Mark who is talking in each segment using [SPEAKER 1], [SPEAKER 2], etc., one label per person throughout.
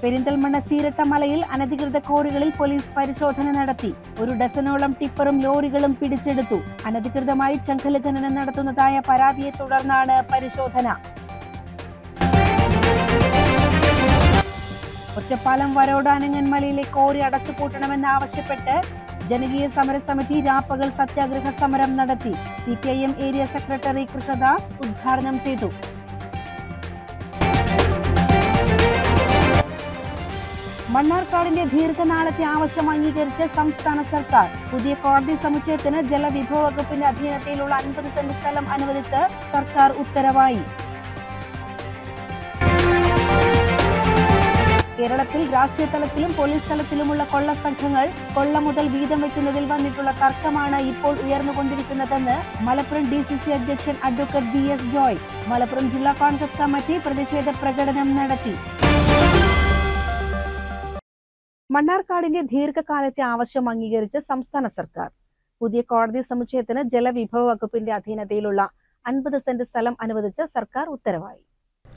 [SPEAKER 1] പെരിന്തൽമണ്ണ ചീരട്ടമലയിൽ അനധികൃത കോറികളിൽ പോലീസ് പരിശോധന നടത്തി. ഒരു ഡസനോളം ടിപ്പറും ലോറികളും പിടിച്ചെടുത്തു. അനധികൃതമായി ചങ്കല ഖനനം നടത്തുന്നതായ പരാതിയെ തുടർന്നാണ് പരിശോധന. ഒറ്റപ്പാലം വരോടാനങ്ങന്മലയിലെ കോറി അടച്ചുപൂട്ടണമെന്നാവശ്യപ്പെട്ട് ജനകീയ സമരസമിതി രാപ്പകൽ സത്യാഗ്രഹ സമരം നടത്തി. സി ഏരിയ സെക്രട്ടറി കൃഷ്ണദാസ് ഉദ്ഘാടനം ചെയ്തു. മണ്ണാർക്കാടിന്റെ ദീർഘനാളത്തെ ആവശ്യം അംഗീകരിച്ച് സംസ്ഥാന സർക്കാർ. പുതിയ കോടതി സമുച്ചയത്തിന് ജലവിഭവ വകുപ്പിന്റെ അധീനതയിലുള്ള അൻപത് സെന്റ് സ്ഥലം അനുവദിച്ച് സർക്കാർ ഉത്തരവായി. കേരളത്തിൽ രാഷ്ട്രീയ തലത്തിലും പോലീസ് തലത്തിലുമുള്ള കൊള്ള സംഘങ്ങൾ കൊള്ള മുതൽ വീതം വയ്ക്കുന്നതിൽ വന്നിട്ടുള്ള തർക്കമാണ് ഇപ്പോൾ ഉയർന്നുകൊണ്ടിരിക്കുന്നതെന്ന് മലപ്പുറം ഡി സി സി അധ്യക്ഷൻ advocate B S Joy. Malappuram ജില്ലാ കോൺഗ്രസ് കമ്മിറ്റി പ്രതിഷേധ പ്രകടനം നടത്തി. മണ്ണാർക്കാടിന്റെ ദീർഘകാലത്തെ ആവശ്യം അംഗീകരിച്ച് സംസ്ഥാന സർക്കാർ. പുതിയ കോടതി സമുച്ചയത്തിന് ജലവിഭവ വകുപ്പിന്റെ അധീനതയിലുള്ള അൻപത് സെന്റ് സ്ഥലം അനുവദിച്ച് സർക്കാർ ഉത്തരവായി.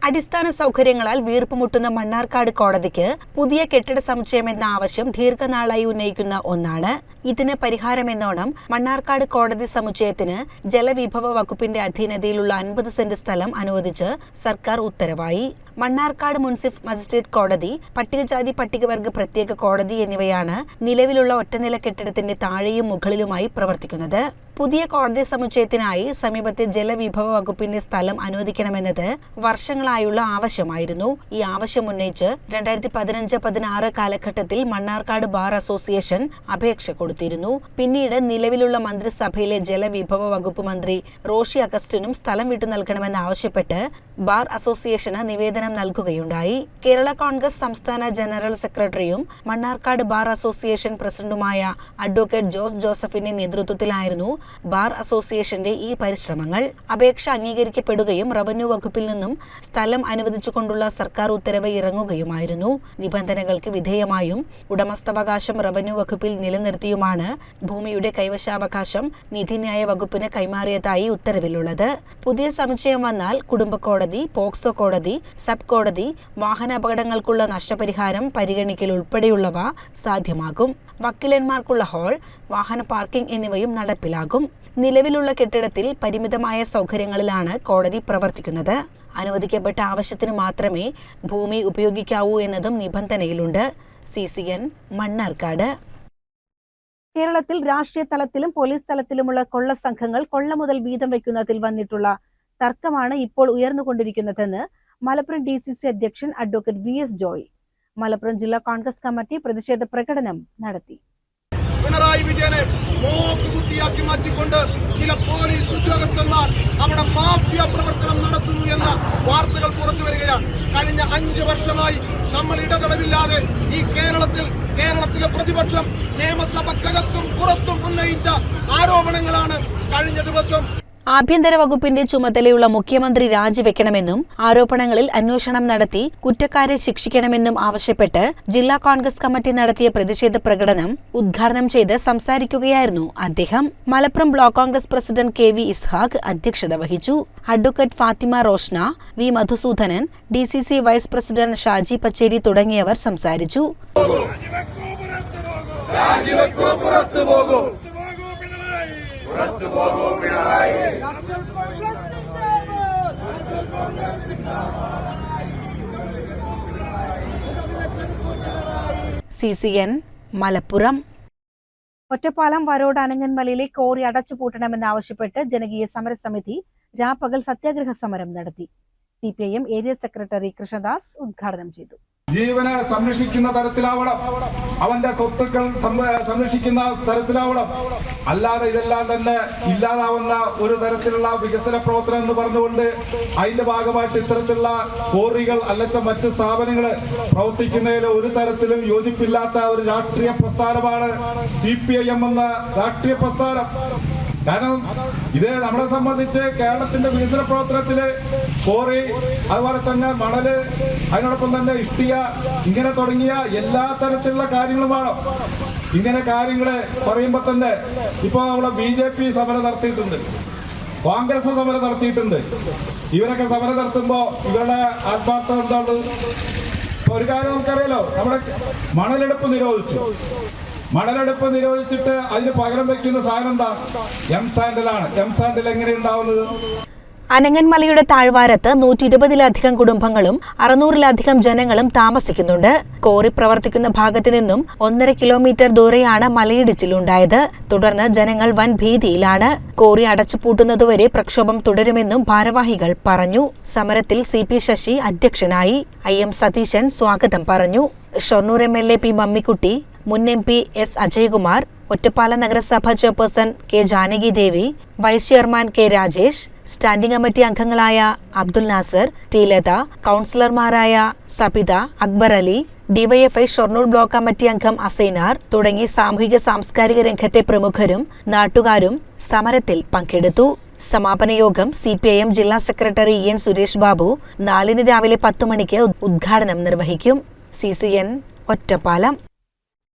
[SPEAKER 1] അടിസ്ഥാന സൗകര്യങ്ങളാൽ വീർപ്പുമുട്ടുന്ന മണ്ണാർക്കാട് കോടതിക്ക് പുതിയ കെട്ടിട സമുച്ചയം എന്ന ആവശ്യം ദീർഘനാളായി ഉന്നയിക്കുന്ന ഒന്നാണ്. ഇതിന് പരിഹാരമെന്നോണം മണ്ണാർക്കാട് കോടതി സമുച്ചയത്തിന് ജലവിഭവ വകുപ്പിന്റെ അധീനതയിലുള്ള അൻപത് സെന്റ് സ്ഥലം അനുവദിച്ച് സർക്കാർ ഉത്തരവായി. മണ്ണാർക്കാട് മുൻസിഫ് മജിസ്ട്രേറ്റ് കോടതി പട്ടികജാതി പട്ടികവർഗ പ്രത്യേക കോടതി എന്നിവയാണ് നിലവിലുള്ള ഒറ്റനില കെട്ടിടത്തിന്റെ താഴെയും മുകളിലുമായി പ്രവർത്തിക്കുന്നത്. പുതിയ കോടതി സമുച്ചയത്തിനായി സമീപത്തെ ജലവിഭവ വകുപ്പിന്റെ സ്ഥലം അനുവദിക്കണമെന്നത് വർഷങ്ങളായുള്ള ആവശ്യമായിരുന്നു. ഈ ആവശ്യം ഉന്നയിച്ച് രണ്ടായിരത്തി പതിനഞ്ച് പതിനാറ് കാലഘട്ടത്തിൽ മണ്ണാർക്കാട് ബാർ അസോസിയേഷൻ അപേക്ഷ കൊടുത്തിരുന്നു. പിന്നീട് നിലവിലുള്ള മന്ത്രിസഭയിലെ ജലവിഭവ വകുപ്പ് മന്ത്രി റോഷി അഗസ്റ്റിനും സ്ഥലം വിട്ടു നൽകണമെന്ന് ആവശ്യപ്പെട്ട് ബാർ അസോസിയേഷന് നിവേദനം നൽകുകയുണ്ടായി. കേരള കോൺഗ്രസ് സംസ്ഥാന ജനറൽ സെക്രട്ടറിയും മണ്ണാർക്കാട് ബാർ അസോസിയേഷൻ പ്രസിഡന്റുമായ അഡ്വക്കേറ്റ് ജോസ് ജോസഫിന്റെ നേതൃത്വത്തിലായിരുന്നു ബാർ അസോസിയേഷന്റെ ഈ പരിശ്രമങ്ങൾ. അപേക്ഷ അംഗീകരിക്കപ്പെടുകയും റവന്യൂ വകുപ്പിൽ നിന്നും സ്ഥലം അനുവദിച്ചുകൊണ്ടുള്ള സർക്കാർ ഉത്തരവ് ഇറങ്ങുകയുമായിരുന്നു. നിബന്ധനകൾക്ക് വിധേയമായും ഉടമസ്ഥാവകാശം റവന്യൂ വകുപ്പിൽ നിലനിർത്തിയുമാണ് ഭൂമിയുടെ കൈവശാവകാശം നീതിന്യായ വകുപ്പിന് കൈമാറിയതായി ഉത്തരവിലുള്ളത്. പുതിയ സമുച്ചയം വന്നാൽ കുടുംബ കോടതി പോക്സോ കോടതി സബ് കോടതി വാഹനാപകടങ്ങൾക്കുള്ള നഷ്ടപരിഹാരം പരിഗണിക്കൽ ഉൾപ്പെടെയുള്ളവ സാധ്യമാകും. വക്കീലന്മാർക്കുള്ള ഹാൾ വാഹന പാർക്കിംഗ് എന്നിവയും നടപ്പിലാകും. നിലവിലുള്ള കെട്ടിടത്തിൽ പരിമിതമായ സൗകര്യങ്ങളിലാണ് കോടതി പ്രവർത്തിക്കുന്നത്. അനുവദിക്കപ്പെട്ട ആവശ്യത്തിന് മാത്രമേ ഭൂമി ഉപയോഗിക്കാവൂ എന്നതും നിബന്ധനയിലുണ്ട്. C C N Mannarkkad. കേരളത്തിൽ രാഷ്ട്രീയ തലത്തിലും പോലീസ് തലത്തിലുമുള്ള കൊള്ള സംഘങ്ങൾ കൊള്ള മുതൽ വീതം വയ്ക്കുന്നതിൽ വന്നിട്ടുള്ള തർക്കമാണ് ഇപ്പോൾ ഉയർന്നുകൊണ്ടിരിക്കുന്നതെന്ന് മലപ്പുറം ഡി സി സി അധ്യക്ഷൻ advocate V S Joy. Malappuram ജില്ലാ കോൺഗ്രസ് കമ്മിറ്റി പ്രതിഷേധ പ്രകടനം നടത്തി.
[SPEAKER 2] പിണറായി വിജയനെ മോക്കുകുത്തിയാക്കി മാറ്റിക്കൊണ്ട് ചില പോലീസ് ഉദ്യോഗസ്ഥന്മാർ അവിടെ മാഫിയ പ്രവർത്തനം നടത്തുന്നു എന്ന വാർത്തകൾ പുറത്തു വരികയാണ്. കഴിഞ്ഞ അഞ്ച് വർഷമായി നമ്മൾ ഇടതടവില്ലാതെ ഈ കേരളത്തിൽ കേരളത്തിലെ പ്രതിപക്ഷം നിയമസഭക്കകത്തും പുറത്തും ഉന്നയിച്ച ആരോപണങ്ങളാണ് കഴിഞ്ഞ ദിവസം
[SPEAKER 1] ആഭ്യന്തര വകുപ്പിന്റെ ചുമതലയുള്ള മുഖ്യമന്ത്രി രാജിവെക്കണമെന്നും ആരോപണങ്ങളിൽ അന്വേഷണം നടത്തി കുറ്റക്കാരെ ശിക്ഷിക്കണമെന്നും ആവശ്യപ്പെട്ട് ജില്ലാ കോൺഗ്രസ് കമ്മിറ്റി നടത്തിയ പ്രതിഷേധ പ്രകടനം ഉദ്ഘാടനം ചെയ്ത് സംസാരിക്കുകയായിരുന്നു അദ്ദേഹം. Malappuram block Congress president K V Ishaq അധ്യക്ഷത വഹിച്ചു. Advocate Fathima Roshna V Madhusoodanan D C C vice president Shaji Pacheri തുടങ്ങിയവർ സംസാരിച്ചു. മലപ്പുറം. ഒറ്റപ്പാലം വരോട് അനങ്ങൻമലയിലെ കോറി അടച്ചുപൂട്ടണമെന്നാവശ്യപ്പെട്ട് ജനകീയ സമരസമിതി രാപ്പകൽ സത്യാഗ്രഹ സമരം നടത്തി. സി ഏരിയ സെക്രട്ടറി കൃഷ്ണദാസ് ഉദ്ഘാടനം ചെയ്തു.
[SPEAKER 3] ജീവനെ സംരക്ഷിക്കുന്ന തരത്തിലാവണം. അവന്റെ സ്വത്തുക്കൾ സംരക്ഷിക്കുന്ന തരത്തിലാവണം. അല്ലാതെ ഇതെല്ലാം തന്നെ ഇല്ലാതാവുന്ന ഒരു തരത്തിലുള്ള വികസന പ്രവർത്തനം എന്ന് പറഞ്ഞുകൊണ്ട് അതിന്റെ ഭാഗമായിട്ട് ഇത്തരത്തിലുള്ള കോറികൾ അല്ലച്ച മറ്റ് സ്ഥാപനങ്ങൾ പ്രവർത്തിക്കുന്നതിൽ ഒരു തരത്തിലും യോജിപ്പില്ലാത്ത ഒരു രാഷ്ട്രീയ പ്രസ്ഥാനമാണ് സി പി ഐ എം എന്ന രാഷ്ട്രീയ പ്രസ്ഥാനം. കാരണം ഇത് നമ്മളെ സംബന്ധിച്ച് കേരളത്തിന്റെ വികസന പ്രവർത്തനത്തിൽ കോറി അതുപോലെ തന്നെ മണൽ അതിനോടൊപ്പം തന്നെ ഇഷ്ടിക ഇങ്ങനെ തുടങ്ങിയ എല്ലാ തരത്തിലുള്ള കാര്യങ്ങളും വേണം. ഇങ്ങനെ കാര്യങ്ങൾ പറയുമ്പോ തന്നെ ഇപ്പൊ നമ്മളെ ബി ജെ പി സമരം നടത്തിയിട്ടുണ്ട്. കോൺഗ്രസ് സമരം നടത്തിയിട്ടുണ്ട്. ഇവരൊക്കെ സമരം നടത്തുമ്പോ ഇവരുടെ ആത്മാർത്ഥം എന്താണ്? ഒരു കാര്യം നമുക്കറിയാലോ നമ്മുടെ മണലെടുപ്പ് നിരോധിച്ചു. മണലെടുപ്പ് നിരോധിച്ചിട്ട് അതിന് പകരം വെക്കുന്ന സാധനം എന്താ? എം സാൻഡലാണ് എം സാൻഡൽ എങ്ങനെ ഉണ്ടാവുന്നത്?
[SPEAKER 1] അനങ്ങൻമലയുടെ താഴ്വാരത്ത് നൂറ്റി ഇരുപതിലധികം കുടുംബങ്ങളും അറുന്നൂറിലധികം ജനങ്ങളും താമസിക്കുന്നുണ്ട്. കോറി പ്രവർത്തിക്കുന്ന ഭാഗത്തു നിന്നും ഒന്നര കിലോമീറ്റർ ദൂരെയാണ് മലയിടിച്ചിലുണ്ടായത്. തുടർന്ന് ജനങ്ങൾ വൻ ഭീതിയിലാണ്. കോറി അടച്ചുപൂട്ടുന്നതുവരെ പ്രക്ഷോഭം തുടരുമെന്നും ഭാരവാഹികൾ പറഞ്ഞു. സമരത്തിൽ സി പി ശശി അധ്യക്ഷനായി. ഐ എം സതീശൻ സ്വാഗതം പറഞ്ഞു. Shoranur M L A P Mammikutty മുൻ M P S Ajaykumar Ottapala നഗരസഭ chairperson K Janaki Devi vice chairman K Rajesh standing committee അംഗങ്ങളായ അബ്ദുൽ നാസർ ടി ലത കൗൺസിലർമാരായ Sabitha Akbar Ali DYFI Shoranur block committee അംഗം അസൈനാർ തുടങ്ങി സാമൂഹിക സാംസ്കാരിക രംഗത്തെ പ്രമുഖരും നാട്ടുകാരും സമരത്തിൽ പങ്കെടുത്തു. സമാപന യോഗം സി പി ഐ എം ജില്ലാ സെക്രട്ടറി എൻ സുരേഷ് ബാബു നാലിന് രാവിലെ പത്തു മണിക്ക് ഉദ്ഘാടനം നിർവഹിക്കും. C C N Ottapalam.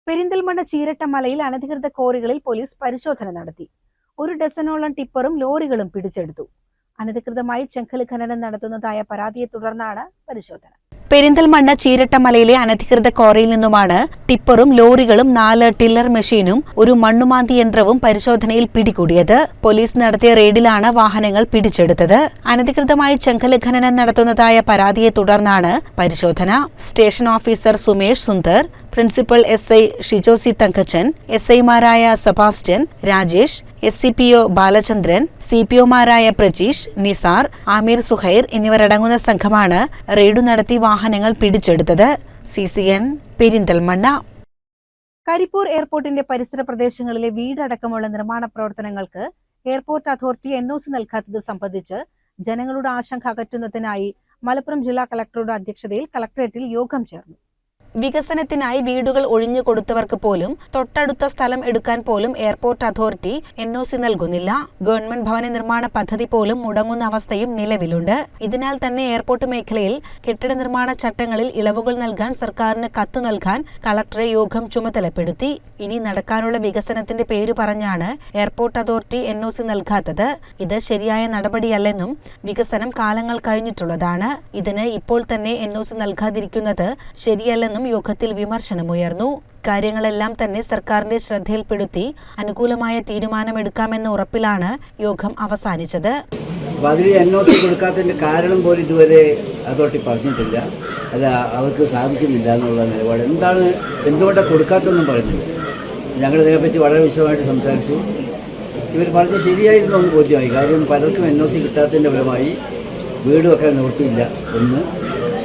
[SPEAKER 1] Perinthalmanna ചീരട്ടമലയിൽ അനധികൃത കോറികളിൽ പോലീസ് പരിശോധന നടത്തി. ഒരു ഡസനോളം ടിപ്പറും ലോറികളും പിടിച്ചെടുത്തു. അനധികൃതമായി ചെങ്കൽ ഖനനം നടത്തുന്നതായ പരാതിയെ തുടർന്നാണ് പരിശോധന. പെരിന്തൽമണ്ണ ചീരട്ടമലയിലെ അനധികൃത കോറയിൽ നിന്നുമാണ് ടിപ്പറും ലോറികളും നാല് ടില്ലർ മെഷീനും ഒരു മണ്ണുമാന്തി യന്ത്രവും പരിശോധനയിൽ പിടികൂടിയത്. പോലീസ് നടത്തിയ റെയ്ഡിലാണ് വാഹനങ്ങൾ പിടിച്ചെടുത്തത്. അനധികൃതമായി ചെങ്കൽ ഖനനം നടത്തുന്നതായ പരാതിയെ തുടർന്നാണ് പരിശോധന. Station officer Sumesh Sundar principal S I Shijo C Thankachan S ഐമാരായ Sebastian Rajesh S C P O Balachandran C P ഒമാരായ Prajeesh Nisar Aamir Suhair എന്നിവരടങ്ങുന്ന സംഘമാണ് റെയ്ഡു നടത്തി വാഹനങ്ങൾ പിടിച്ചെടുത്തത്. C C N Perinthalmanna. Karipur എയർപോർട്ടിന്റെ പരിസര പ്രദേശങ്ങളിലെ വീടടക്കമുള്ള നിർമ്മാണ പ്രവർത്തനങ്ങൾക്ക് airport authority N O C നൽകാത്തത് സംബന്ധിച്ച് ജനങ്ങളുടെ ആശങ്ക അകറ്റുന്നതിനായി മലപ്പുറം ജില്ലാ കളക്ടറുടെ അധ്യക്ഷതയിൽ കളക്ടറേറ്റിൽ യോഗം ചേർന്നു. വികസനത്തിനായി വീടുകൾ ഒഴിഞ്ഞു കൊടുത്തവർക്ക് പോലും തൊട്ടടുത്ത സ്ഥലം എടുക്കാൻ പോലും airport authority N O C നൽകുന്നില്ല. ഗവൺമെന്റ് ഭവന നിർമ്മാണ പദ്ധതി പോലും മുടങ്ങുന്ന അവസ്ഥയും നിലവിലുണ്ട്. ഇതിനാൽ തന്നെ എയർപോർട്ട് മേഖലയിൽ കെട്ടിട നിർമ്മാണ ചട്ടങ്ങളിൽ ഇളവുകൾ നൽകാൻ സർക്കാരിന് കത്ത് നൽകാൻ കളക്ടറെ യോഗം ചുമതലപ്പെടുത്തി. ഇനി നടക്കാനുള്ള വികസനത്തിന്റെ പേര് പറഞ്ഞാണ് airport authority N O C നൽകാത്തത്. ഇത് ശരിയായ നടപടിയല്ലെന്നും വികസനം കാലങ്ങൾ കഴിഞ്ഞിട്ടുള്ളതാണ്. ഇതിന് ഇപ്പോൾ തന്നെ എൻ ഒ സി നൽകാതിരിക്കുന്നത് ശരിയല്ലെന്നും യോഗത്തിൽ വിമർശനമുയർന്നു. കാര്യങ്ങളെല്ലാം തന്നെ സർക്കാരിന്റെ ശ്രദ്ധയിൽപ്പെടുത്തി അനുകൂലമായ തീരുമാനമെടുക്കാമെന്ന ഉറപ്പിലാണ് യോഗം അവസാനിച്ചത്.
[SPEAKER 4] അതിൽ എൻ ഒ സി കൊടുക്കാത്തതിന്റെ കാരണം പോലും ഇതുവരെ അതോട്ടി പറഞ്ഞിട്ടില്ല. അല്ല അവർക്ക് സാധിക്കുന്നില്ല എന്നുള്ള നിലപാട്. എന്താണ് എന്തുകൊണ്ടാണ് കൊടുക്കാത്തതെന്നും പറയുന്നില്ല ഞങ്ങൾ ഇതിനെപ്പറ്റി വളരെ വിശദമായിട്ട് സംസാരിച്ചു. ഇവർ പറഞ്ഞ് ശരിയായിരുന്നു എന്ന് ബോധ്യമായി. കാര്യം പലർക്കും എൻ ഒ സി കിട്ടാത്തതിന്റെ ഫലമായി വീട് വെക്കാൻ നിവൃത്തിയില്ല ഒന്ന്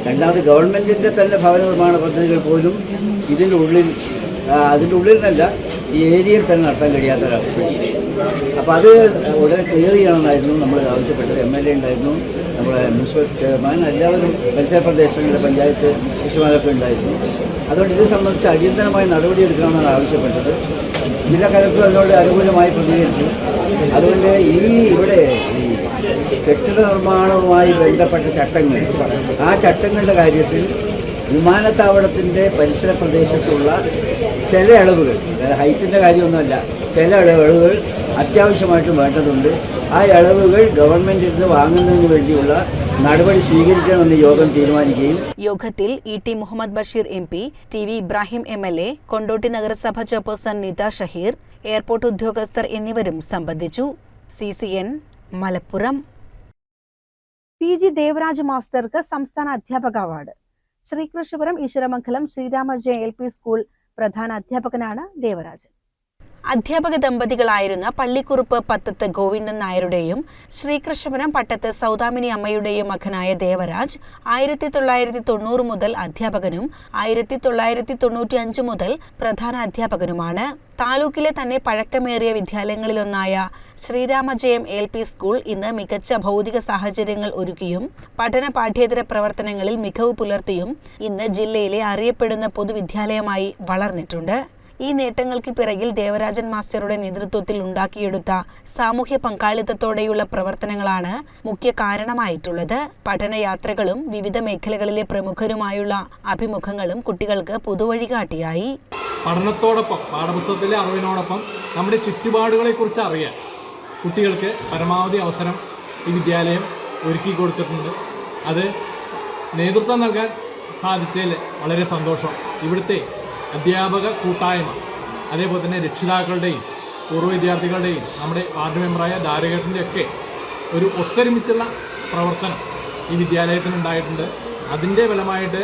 [SPEAKER 4] രണ്ടാമത് ഗവൺമെന്റിന്റെ തന്നെ ഭവന നിർമ്മാണ പദ്ധതികൾ പോലും ഇതിന്റെ ഉള്ളിൽ അതിന്റെ ഉള്ളിൽ നിന്നല്ല ഈ ഏരിയയിൽ തന്നെ നടത്താൻ കഴിയാത്ത അപ്പോൾ അത് ഉടനെ ക്ലിയർ ചെയ്യണമെന്നായിരുന്നു നമ്മൾ ആവശ്യപ്പെട്ടത്. എം എൽ എ ഉണ്ടായിരുന്നു. നമ്മുടെ മുനിസിപ്പൽ ചെയർമാൻ എല്ലാവരും പരിസര പ്രദേശങ്ങളിലെ പഞ്ചായത്ത് കൃഷിമാരൊക്കെ ഉണ്ടായിരുന്നു. അതുകൊണ്ട് ഇത് സംബന്ധിച്ച് അടിയന്തരമായ നടപടി എടുക്കണമെന്നാണ് ആവശ്യപ്പെട്ടത്. ജില്ലാ കലക്ടർ അതിനോട് അനുകൂലമായി പ്രതികരിച്ചു. അതുകൊണ്ട് ഈ ഇവിടെ ഈ കെട്ടിട നിർമ്മാണവുമായി ബന്ധപ്പെട്ട ചട്ടങ്ങൾ. ആ ചട്ടങ്ങളുടെ കാര്യത്തിൽ വിമാനത്താവളത്തിന്റെ പരിസര പ്രദേശത്തുള്ള ചില ഇളവുകൾ അതായത് ഹൈറ്റിന്റെ കാര്യമൊന്നുമല്ല ചില ഇളവുകൾ അത്യാവശ്യമായിട്ടും വേണ്ടതുണ്ട്. ആ ഇളവുകൾ ഗവൺമെന്റിൽ നിന്ന് വാങ്ങുന്നതിന് വേണ്ടിയുള്ള നടപടി സ്വീകരിക്കണമെന്ന് യോഗം തീരുമാനിക്കുകയും
[SPEAKER 1] യോഗത്തിൽ E T Muhammad Basheer M P T V Ibrahim M L A Kondotty നഗരസഭ ചെയർപേഴ്സൺ നിത ഷഹീർ എയർപോർട്ട് ഉദ്യോഗസ്ഥർ എന്നിവരും സംബന്ധിച്ചു. C C N Malappuram. P G Devaraj മാസ്റ്റർക്ക് സംസ്ഥാന അധ്യാപക award. Sreekrishnapuram Eswaramangalam Sreerama Jaya L P school പ്രധാന അധ്യാപകനാണ് ദേവരാജൻ. അധ്യാപക ദമ്പതികളായിരുന്ന പള്ളിക്കുറുപ്പ് പത്തത്ത് ഗോവിന്ദൻ നായരുടെയും ശ്രീകൃഷ്ണപുരം പട്ടത്ത് സൗദാമിനി അമ്മയുടെയും മകനായ ദേവരാജ് ആയിരത്തി തൊള്ളായിരത്തി തൊണ്ണൂറ് മുതൽ അധ്യാപകനും ആയിരത്തി തൊള്ളായിരത്തി തൊണ്ണൂറ്റി അഞ്ച് മുതൽ പ്രധാന അധ്യാപകനുമാണ്. താലൂക്കിലെ തന്നെ പഴക്കമേറിയ വിദ്യാലയങ്ങളിലൊന്നായ ശ്രീരാമജയം എൽ പി സ്കൂൾ ഇന്ന് മികച്ച ഭൗതിക സാഹചര്യങ്ങൾ ഒരുക്കിയും പഠന പാഠ്യേതര പ്രവർത്തനങ്ങളിൽ മികവ് പുലർത്തിയും ഇന്ന് ജില്ലയിലെ അറിയപ്പെടുന്ന പൊതുവിദ്യാലയമായി വളർന്നിട്ടുണ്ട്. ഈ നേട്ടങ്ങൾക്ക് പിറകിൽ ദേവരാജൻ മാസ്റ്ററുടെ നേതൃത്വത്തിൽ ഉണ്ടാക്കിയെടുത്ത സാമൂഹ്യ പങ്കാളിത്തത്തോടെയുള്ള പ്രവർത്തനങ്ങളാണ് മുഖ്യ കാരണമായിട്ടുള്ളത്. പഠനയാത്രകളും വിവിധ മേഖലകളിലെ പ്രമുഖരുമായുള്ള അഭിമുഖങ്ങളും കുട്ടികൾക്ക് പുതുവഴികാട്ടിയായി.
[SPEAKER 5] പഠനത്തോടൊപ്പം പാഠപുസ്തകത്തിലെ അറിവിനോടൊപ്പം നമ്മുടെ ചുറ്റുപാടുകളെ കുറിച്ച് അറിയാൻ കുട്ടികൾക്ക് പരമാവധി അവസരം ഈ വിദ്യാലയം ഒരുക്കി കൊടുത്തിട്ടുണ്ട്. അത് നേതൃത്വം നൽകാൻ സാധിച്ചതിൽ വളരെ സന്തോഷം. ഇവിടുത്തെ അധ്യാപക കൂട്ടായ്മ. അതേപോലെ തന്നെ രക്ഷിതാക്കളുടെയും പൂർവ വിദ്യാർത്ഥികളുടെയും നമ്മുടെ വാർഡ് മെമ്പറായ ധാരകേട്ടന്റെ ഒക്കെ ഒരു ഒത്തൊരുമിച്ചുള്ള പ്രവർത്തനം ഈ വിദ്യാലയത്തിനുണ്ടായിട്ടുണ്ട് അതിന്റെ ഫലമായിട്ട്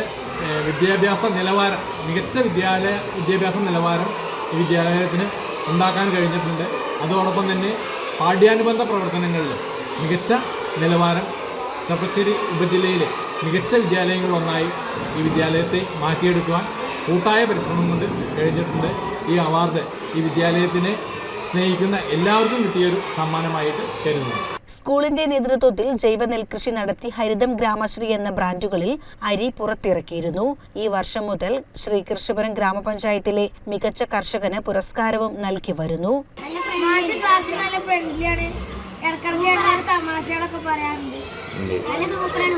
[SPEAKER 5] വിദ്യാഭ്യാസ നിലവാരം മികച്ച വിദ്യാലയ വിദ്യാഭ്യാസ നിലവാരം ഈ വിദ്യാലയത്തിന് ഉണ്ടാക്കാൻ കഴിഞ്ഞിട്ടുണ്ട്. അതോടൊപ്പം തന്നെ പാഠ്യാനുബന്ധ പ്രവർത്തനങ്ങളിൽ മികച്ച നിലവാരം ചപ്പശ്ശേരി ഉപജില്ലയിലെ മികച്ച വിദ്യാലയങ്ങളിലൊന്നായി ഈ വിദ്യാലയത്തെ മാറ്റിയെടുക്കുവാൻ കൂട്ടായ പരിശ്രമം കൊണ്ട് കഴിഞ്ഞിട്ടുണ്ട് ഈ അവാർഡ് ഈ വിദ്യാലയത്തിനെ സ്നേഹിക്കുന്ന എല്ലാവർക്കും കിട്ടിയൊരു സമ്മാനമായിട്ട് കരുതുന്നു.
[SPEAKER 1] സ്കൂളിന്റെ നേതൃത്വത്തിൽ ജൈവ നെൽകൃഷി നടത്തി ഹരിതം ഗ്രാമശ്രീ എന്ന ബ്രാൻഡുകളിൽ അരി പുറത്തിറക്കിയിരുന്നു. ഈ വർഷം മുതൽ ശ്രീ കൃഷിപുരം ഗ്രാമപഞ്ചായത്തിലെ മികച്ച കർഷകന് പുരസ്കാരവും നൽകി വരുന്നു.
[SPEAKER 6] നല്ല തമാശകളൊക്കെ പറയാറുണ്ട്. സൂപ്പറാണ്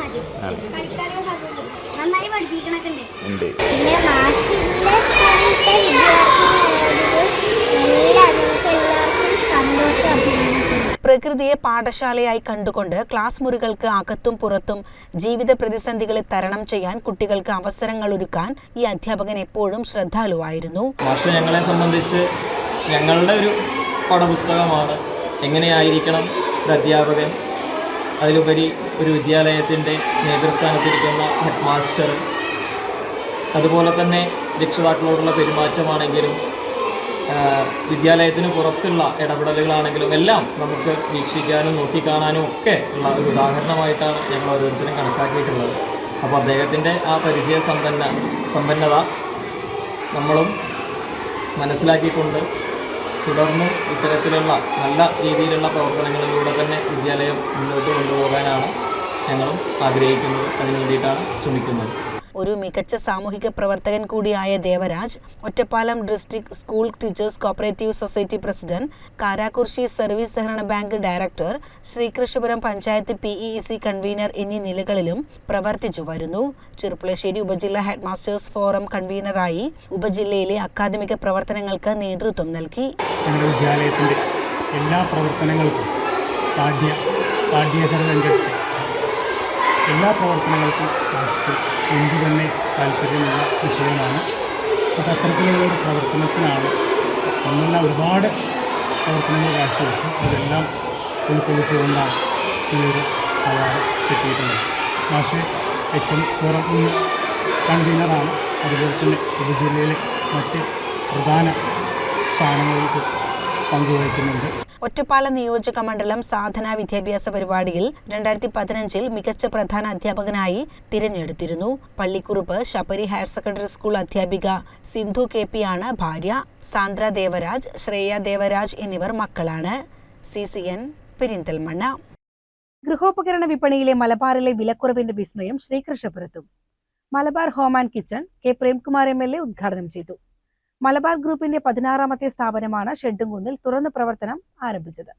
[SPEAKER 6] നന്നായി പഠിപ്പിക്കണൊക്കെ ഉണ്ട്. പിന്നെ മാഷിന്റെ സ്കൂളിലത്തെ വിദ്യാർത്ഥികളായതുകൊണ്ട് എല്ലാവർക്കും സന്തോഷം
[SPEAKER 1] പ്രകൃതിയെ പാഠശാലയായി കണ്ടുകൊണ്ട് ക്ലാസ് മുറികൾക്ക് അകത്തും പുറത്തും ജീവിത പ്രതിസന്ധികളെ തരണം ചെയ്യാൻ കുട്ടികൾക്ക് അവസരങ്ങൾ ഒരുക്കാൻ ഈ അധ്യാപകൻ എപ്പോഴും ശ്രദ്ധാലുവായിരുന്നു.
[SPEAKER 7] മാഷ് ഞങ്ങളെ സംബന്ധിച്ച് ഞങ്ങളുടെ ഒരു പാഠപുസ്തകമാണ് എങ്ങനെയായിരിക്കണം ഒരു അധ്യാപകൻ അതിലുപരി ഒരു വിദ്യാലയത്തിന്റെ നേതൃസ്ഥാനത്തിരിക്കുന്ന ഹെഡ് മാസ്റ്റർ അതുപോലെ തന്നെ രക്ഷിതാക്കളോടുള്ള പെരുമാറ്റമാണെങ്കിലും വിദ്യാലയത്തിന് പുറത്തുള്ള ഇടപെടലുകളാണെങ്കിലും എല്ലാം നമുക്ക് വീക്ഷിക്കാനും നോക്കിക്കാണാനും ഒക്കെ ഉള്ള ഒരു ഉദാഹരണമായിട്ടാണ് ഞങ്ങൾ ഓരോരുത്തരും കണക്കാക്കിയിട്ടുള്ളത്. അപ്പോൾ അദ്ദേഹത്തിന്റെ ആ പരിചയ സമ്പന്ന സമ്പന്നത നമ്മളും മനസ്സിലാക്കിക്കൊണ്ട് തുടർന്നും ഇത്തരത്തിലുള്ള നല്ല രീതിയിലുള്ള പ്രവർത്തനങ്ങളിലൂടെ തന്നെ വിദ്യാലയം മുന്നോട്ട് കൊണ്ടുപോകാനാണ് ഞങ്ങളും ആഗ്രഹിക്കുന്നത്. അതിനു വേണ്ടിയിട്ടാണ് ശ്രമിക്കുന്നത്.
[SPEAKER 1] ഒരു മികച്ച സാമൂഹിക പ്രവർത്തകൻ കൂടിയായ Devaraj Ottapalam district school teachers cooperative society president Karakurissi service സഹകരണ bank director Sreekrishnapuram panchayat P C convener എന്നീ നിലകളിലും പ്രവർത്തിച്ചു വരുന്നു. ചെറുപ്പുളശ്ശേരി ഉപജില്ലാ ഹെഡ്മാസ്റ്റേഴ്സ് ഫോറം കൺവീനറായി ഉപജില്ലയിലെ അക്കാദമിക പ്രവർത്തനങ്ങൾക്ക് നേതൃത്വം നൽകി.
[SPEAKER 8] എല്ലാ പ്രവർത്തനങ്ങൾക്കും പാഠ്യ പാഠ്യേതര രംഗത്ത് എല്ലാ പ്രവർത്തനങ്ങൾക്കും മാസ്റ്റർ എന്തു തന്നെ താല്പര്യമുള്ള വിഷയമാണ്. അത് അത്തരത്തിലുള്ള ഒരു പ്രവർത്തനത്തിനാണ് അന്നെല്ലാം ഒരുപാട് പ്രവർത്തനങ്ങൾ കാഴ്ചവെച്ചു. അതെല്ലാം ഉൾക്കൊള്ളിച്ചുകൊണ്ടാണ് ഈ ഒരു അവാർഡ് കിട്ടിയിട്ടുള്ളത്. മാഷ് എച്ച് എം ഫോറം കൺവീനറാണ്. അതുപോലെ തന്നെ ഉപജില്ലയിലെ മറ്റ് പ്രധാന സ്ഥാനങ്ങൾക്ക് പങ്കുവഹിക്കുന്നുണ്ട്.
[SPEAKER 1] ഒറ്റപ്പാലം നിയോജക മണ്ഡലം സാധന വിദ്യാഭ്യാസ പരിപാടിയിൽ രണ്ടായിരത്തി പതിനഞ്ചിൽ മികച്ച പ്രധാന അധ്യാപകനായി തിരഞ്ഞെടുത്തിരുന്നു. Pallikkurup Sabari higher secondary school അധ്യാപിക സിന്ധു കെ പി ആണ് ഭാര്യ. സാന്ദ്ര ദേവരാജ് ശ്രേയ ദേവരാജ് എന്നിവർ മക്കളാണ്. C C N Perinthalmanna.
[SPEAKER 9] ഗൃഹോപകരണ വിപണിയിലെ മലബാറിലെ വിലക്കുറവിന്റെ വിസ്മയം ശ്രീകൃഷ്ണപുരത്തും. Malabar home and kitchen K Premkumar M L A ഉദ്ഘാടനം ചെയ്തു. മലബാർ ഗ്രൂപ്പിന്റെ പതിനാറാമത്തെ സ്ഥാപനമാണ് ഷെഡുംകുന്നിൽ തുറന്നു പ്രവർത്തനം ആരംഭിച്ചത്.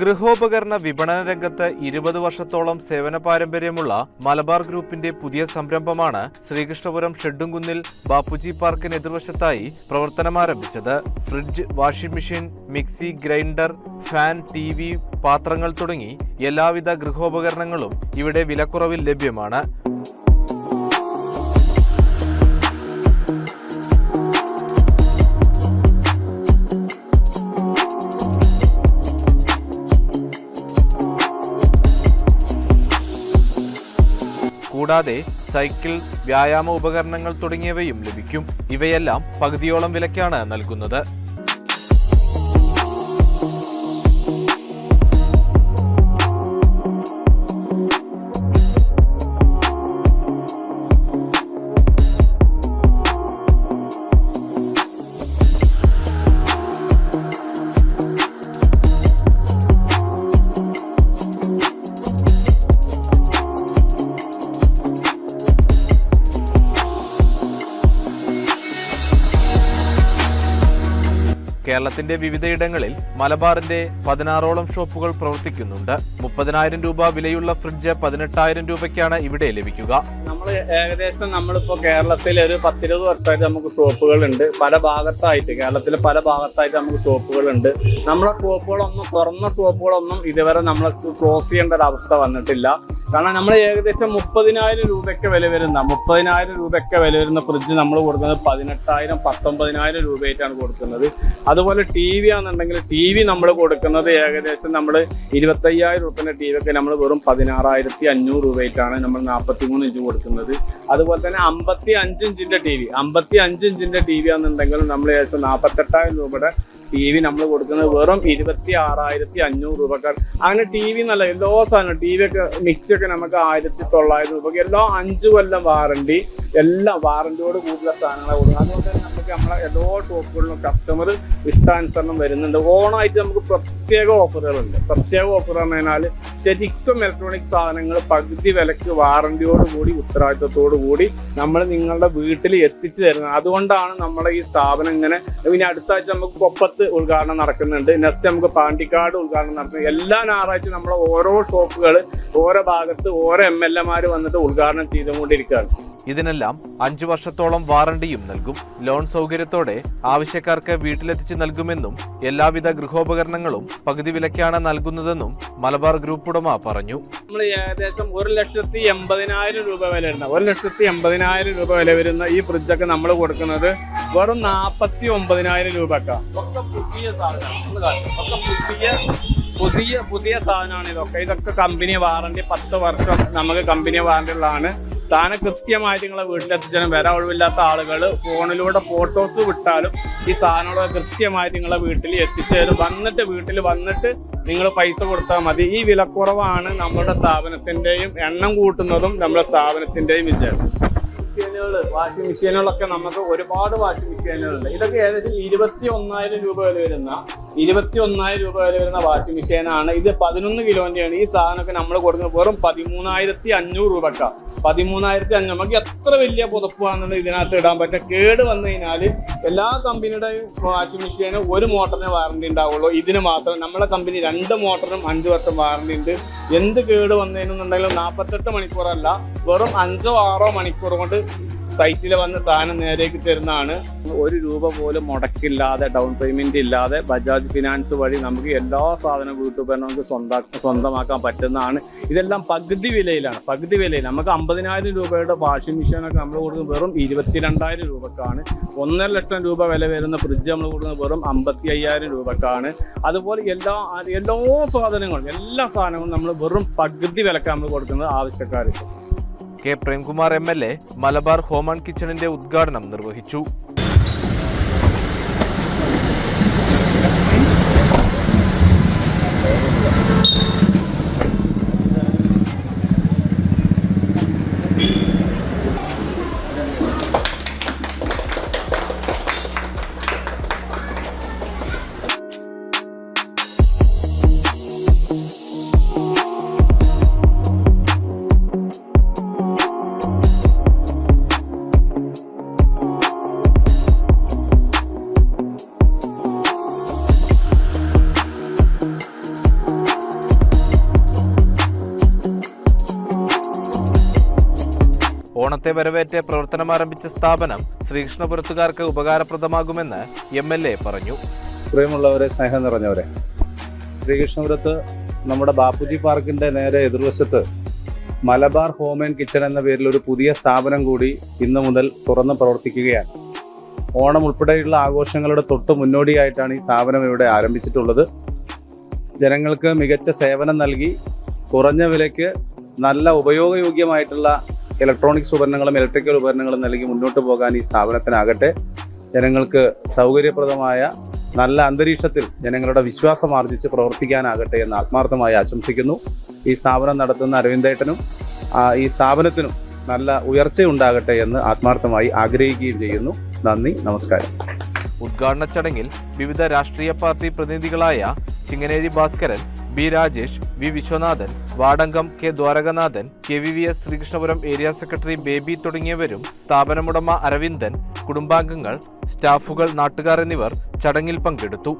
[SPEAKER 10] ഗൃഹോപകരണ വിപണന രംഗത്ത് ഇരുപത് വർഷത്തോളം സേവന പാരമ്പര്യമുള്ള മലബാർ ഗ്രൂപ്പിന്റെ പുതിയ സംരംഭമാണ് ശ്രീകൃഷ്ണപുരം ഷെഡുംകുന്നിൽ ബാപ്പുജി പാർക്കിന് എതിർവശത്തായി പ്രവർത്തനമാരംഭിച്ചത് fridge washing machine mixie grinder fan T പാത്രങ്ങൾ തുടങ്ങി എല്ലാവിധ ഗൃഹോപകരണങ്ങളും ഇവിടെ വിലക്കുറവിൽ ലഭ്യമാണ്. കൂടാതെ സൈക്കിൾ വ്യായാമ ഉപകരണങ്ങൾ തുടങ്ങിയവയും ലഭിക്കും. ഇവയെല്ലാം പകുതിയോളം വിലക്കാണ് നൽകുന്നത്. കേരളത്തിന്റെ വിവിധയിടങ്ങളിൽ മലബാറിന്റെ പതിനാറോളം ഷോപ്പുകൾ പ്രവർത്തിക്കുന്നുണ്ട്. മുപ്പതിനായിരം രൂപ വിലയുള്ള ഫ്രിഡ്ജ് പതിനെട്ടായിരം രൂപയ്ക്കാണ് ഇവിടെ ലഭിക്കുക.
[SPEAKER 11] നമ്മൾ ഏകദേശം നമ്മളിപ്പോ കേരളത്തിൽ ഒരു പത്തിരുപത് വർഷമായിട്ട് നമുക്ക് ഷോപ്പുകൾ ഉണ്ട് പല ഭാഗത്തായിട്ട് കേരളത്തിലെ പല ഭാഗത്തായിട്ട് നമുക്ക് ഷോപ്പുകൾ ഷോപ്പുകളുണ്ട്. നമ്മളെ ഷോപ്പുകളൊന്നും തുറന്ന ഷോപ്പുകളൊന്നും ഇതുവരെ നമ്മൾ ക്ലോസ് ചെയ്യേണ്ട ഒരു അവസ്ഥ വന്നിട്ടില്ല. കാരണം നമ്മൾ ഏകദേശം മുപ്പതിനായിരം രൂപയൊക്കെ വില വരുന്ന മുപ്പതിനായിരം രൂപയൊക്കെ വില വരുന്ന ഫ്രിഡ്ജ് നമ്മൾ കൊടുക്കുന്നത് പതിനെട്ടായിരം പത്തൊമ്പതിനായിരം രൂപയായിട്ടാണ് കൊടുക്കുന്നത്. അതുപോലെ ടി വി ആണെന്നുണ്ടെങ്കിൽ ടി വി നമ്മൾ കൊടുക്കുന്നത് ഏകദേശം നമ്മൾ ഇരുപത്തയ്യായിരം രൂപേന്റെ ടി വി ഒക്കെ നമ്മൾ വെറും പതിനാറായിരത്തി അഞ്ഞൂറ് രൂപയായിട്ടാണ് നമ്മൾ നാൽപ്പത്തി മൂന്ന് ഇഞ്ച് കൊടുക്കുന്നത്. അതുപോലെ തന്നെ അമ്പത്തി അഞ്ച് ഇഞ്ചിന്റെ ടി വി അമ്പത്തി അഞ്ച് ഇഞ്ചിന്റെ ടി വി ആണെന്നുണ്ടെങ്കിൽ നമ്മൾ ഏകദേശം നാൽപ്പത്തെട്ടായിരം രൂപയുടെ ടി വി നമ്മൾ കൊടുക്കുന്നത് വെറും ഇരുപത്തി ആറായിരത്തി അഞ്ഞൂറ് രൂപക്കാർ അങ്ങനെ ടി വി എന്നല്ല എല്ലാ സാധനം ടി വി ഒക്കെ മിക്സി ഒക്കെ നമുക്ക് ആയിരത്തി തൊള്ളായിരം രൂപ എല്ലാ അഞ്ചു കൊല്ലം വാറണ്ടി എല്ലാം വാറണ്ടിയോട് കൂടുതൽ സാധനങ്ങളെ കൊടുക്കും അതുകൊണ്ട് നമുക്ക് നമ്മളെ എല്ലാ ഷോപ്പുകളിലും കസ്റ്റമർ ഇഷ്ടാനുസരണം വരുന്നുണ്ട്. ഓണായിട്ട് നമുക്ക് പ്രത്യേക ഓഫറുകളുണ്ട് പ്രത്യേക ഓഫർ എന്ന് പറഞ്ഞാൽ ശരിക്കും ഇലക്ട്രോണിക് സാധനങ്ങൾ പകുതി വിലക്ക് വാറണ്ടിയോട് കൂടി ഉത്തരവാദിത്തത്തോടു കൂടി നമ്മൾ നിങ്ങളുടെ വീട്ടിൽ എത്തിച്ചു തരുന്നത്. അതുകൊണ്ടാണ് നമ്മളെ ഈ സ്ഥാപനം ഇങ്ങനെ പിന്നെ അടുത്ത ആഴ്ച നമുക്ക് കൊപ്പത്ത് ഉദ്ഘാടനം നടക്കുന്നുണ്ട്. നെക്സ്റ്റ് നമുക്ക് പാണ്ടിക്കാട് ഉദ്ഘാടനം നടക്കുന്നു എല്ലാ ഞായറാഴ്ച നമ്മളെ ഓരോ ഷോപ്പുകൾ ഓരോ ഭാഗത്ത് ഓരോ എം എൽ എമാർ വന്നിട്ട് ഉദ്ഘാടനം ചെയ്തുകൊണ്ടിരിക്കുകയാണ്.
[SPEAKER 10] ഇതിനെല്ലാം അഞ്ചു വർഷത്തോളം വാറണ്ടിയും നൽകും. ലോൺ സൗകര്യത്തോടെ ആവശ്യക്കാർക്ക് വീട്ടിലെത്തിച്ച് നൽകുമെന്നും എല്ലാവിധ ഗൃഹോപകരണങ്ങളും പകുതി വിലക്കാണ് നൽകുന്നതെന്നും മലബാർ ഗ്രൂപ്പ് ഉടമ പറഞ്ഞു.
[SPEAKER 11] നമ്മൾ ഏകദേശം ഒരു ലക്ഷത്തി എൺപതിനായിരം രൂപ വില വരുന്ന ഒരു ലക്ഷത്തി എൺപതിനായിരം രൂപ വില വരുന്ന ഈ ഫ്രിഡ്ജൊക്കെ നമ്മൾ കൊടുക്കുന്നത് വെറും നാൽപ്പത്തി ഒമ്പതിനായിരം രൂപക്കാണ് പുതിയ പുതിയ പുതിയ സാധനമാണ് ഇതൊക്കെ. ഇതൊക്കെ കമ്പനി വാറണ്ടി പത്ത് വർഷം നമുക്ക് കമ്പനി വാറണ്ടി ഉള്ളതാണ്. സാധനം കൃത്യമായിട്ട് നിങ്ങളെ വീട്ടിലെത്തിച്ചാലും വരാൻ ഒഴിവില്ലാത്ത ആളുകൾ ഫോണിലൂടെ ഫോട്ടോസ് വിട്ടാലും ഈ സാധനങ്ങളൊക്കെ കൃത്യമായിട്ട് നിങ്ങളെ വീട്ടിൽ എത്തിച്ചേരും. വന്നിട്ട് വീട്ടിൽ വന്നിട്ട് നിങ്ങൾ പൈസ കൊടുത്താൽ മതി. ഈ വിലക്കുറവാണ് നമ്മുടെ സ്ഥാപനത്തിന്റെയും എണ്ണം കൂട്ടുന്നതും നമ്മുടെ സ്ഥാപനത്തിന്റെയും വിജയം. മെഷീനുകൾ വാഷിംഗ് മെഷീനുകളൊക്കെ നമുക്ക് ഒരുപാട് വാഷിംഗ് മെഷീനുകളുണ്ട് ഇതൊക്കെ ഏകദേശം ഇരുപത്തി ഒന്നായിരം രൂപ വില വരുന്ന ഇരുപത്തി ഒന്നായിരം രൂപ വില വരുന്ന വാഷിംഗ് മെഷീനാണ് ഇത് പതിനൊന്ന് കിലോന്റെയാണ്. ഈ സാധനമൊക്കെ നമ്മൾ കൊടുക്കുന്നത് വെറും പതിമൂന്നായിരത്തി അഞ്ഞൂറ് രൂപക്ക. പതിമൂന്നായിരത്തി അഞ്ഞൂറ് നമുക്ക് എത്ര വലിയ പുതപ്പാണെന്നുള്ളത് ഇതിനകത്ത് ഇടാൻ പറ്റും. കേട് വന്നു കഴിഞ്ഞാൽ എല്ലാ കമ്പനിയുടെയും വാഷിംഗ് മെഷീന് ഒരു മോട്ടറിന് വാറണ്ടി ഉണ്ടാവുള്ളൂ. ഇതിന് മാത്രം നമ്മളെ കമ്പനി രണ്ട് മോട്ടറിനും അഞ്ച് വർഷം വാറണ്ടി ഉണ്ട്. എന്ത് കേട് വന്നതിനുണ്ടെങ്കിലും നാൽപ്പത്തെട്ട് മണിക്കൂറല്ല വെറും അഞ്ചോ ആറോ മണിക്കൂർ കൊണ്ട് സൈറ്റിൽ വന്ന് സാധനം നേരേക്ക് തരുന്നതാണ്. ഒരു രൂപ പോലും മുടക്കില്ലാതെ ഡൗൺ പേയ്മെന്റ് ഇല്ലാതെ ബജാജ് ഫിനാൻസ് വഴി നമുക്ക് എല്ലാ സാധനവും വീട്ടുപകരണം നമുക്ക് സ്വന്തം സ്വന്തമാക്കാൻ പറ്റുന്നതാണ്. ഇതെല്ലാം പകുതി വിലയിലാണ്. പകുതി വിലയിൽ. നമുക്ക് അമ്പതിനായിരം രൂപയുടെ വാഷിംഗ് മെഷീനൊക്കെ നമ്മൾ കൊടുക്കുന്നത് വെറും ഇരുപത്തിരണ്ടായിരം രൂപക്കാണ്. ഒന്നര ലക്ഷം രൂപ വില വരുന്ന ഫ്രിഡ്ജ് നമ്മൾ കൊടുക്കുന്നത് വെറും അമ്പത്തി അയ്യായിരം രൂപക്കാണ്. അതുപോലെ എല്ലാ എല്ലാ സാധനങ്ങളും എല്ലാ സാധനങ്ങളും നമ്മൾ വെറും പകുതി വിലക്കാണ് നമ്മൾ കൊടുക്കുന്നത് ആവശ്യക്കാർക്ക്.
[SPEAKER 10] K Premkumar M Malabar home and കിച്ചണിന്റെ ഉദ്ഘാടനം നിർവഹിച്ചു ഓണത്തെ വരവേറ്റ് പ്രവർത്തനമാരംഭിച്ച സ്ഥാപനം ശ്രീകൃഷ്ണപുരത്തുകാർക്ക് ഉപകാരപ്രദമാകുമെന്ന് എം എൽ എ പറഞ്ഞു.
[SPEAKER 12] പ്രിയമുള്ളവരെ സ്നേഹം നിറഞ്ഞവരെ ശ്രീകൃഷ്ണപുരത്ത് നമ്മുടെ ബാപ്പുജി പാർക്കിന്റെ നേരെ എതിർവശത്ത് മലബാർ ഹോം ആൻഡ് കിച്ചൺ എന്ന പേരിൽ ഒരു പുതിയ സ്ഥാപനം കൂടി ഇന്നു മുതൽ തുറന്ന് പ്രവർത്തിക്കുകയാണ്. ഓണം ഉൾപ്പെടെയുള്ള ആഘോഷങ്ങളുടെ തൊട്ട് മുന്നോടിയായിട്ടാണ് ഈ സ്ഥാപനം ഇവിടെ ആരംഭിച്ചിട്ടുള്ളത്. ജനങ്ങൾക്ക് മികച്ച സേവനം നൽകി കുറഞ്ഞ വിലയ്ക്ക് നല്ല ഉപയോഗയോഗ്യമായിട്ടുള്ള ഇലക്ട്രോണിക്സ് ഉപകരണങ്ങളും ഇലക്ട്രിക്കൽ ഉപകരണങ്ങളും നൽകി മുന്നോട്ട് പോകാൻ ഈ സ്ഥാപനത്തിനാകട്ടെ. ജനങ്ങൾക്ക് സൗകര്യപ്രദമായ നല്ല അന്തരീക്ഷത്തിൽ ജനങ്ങളുടെ വിശ്വാസം ആർജിച്ച് പ്രവർത്തിക്കാനാകട്ടെ എന്ന് ആത്മാർത്ഥമായി ആശംസിക്കുന്നു. ഈ സ്ഥാപനം നടത്തുന്ന അരവിന്ദേട്ടനും ഈ സ്ഥാപനത്തിനും നല്ല ഉയർച്ച ഉണ്ടാകട്ടെ എന്ന് ആത്മാർത്ഥമായി ആഗ്രഹിക്കുകയും ചെയ്യുന്നു. നന്ദി നമസ്കാരം.
[SPEAKER 10] ഉദ്ഘാടന ചടങ്ങിൽ വിവിധ രാഷ്ട്രീയ party പ്രതിനിധികളായ Chinganeri Bhaskaran B Rajesh V Viswanathan Vadankam K Dwarakanathan K V V S Sreekrishnapuram area secretary Baby തുടങ്ങിയവരും സ്ഥാപനമുടമ അരവിന്ദൻ കുടുംബാംഗങ്ങൾ സ്റ്റാഫുകൾ നാട്ടുകാർ എന്നിവർ ചടങ്ങിൽ പങ്കെടുത്തു.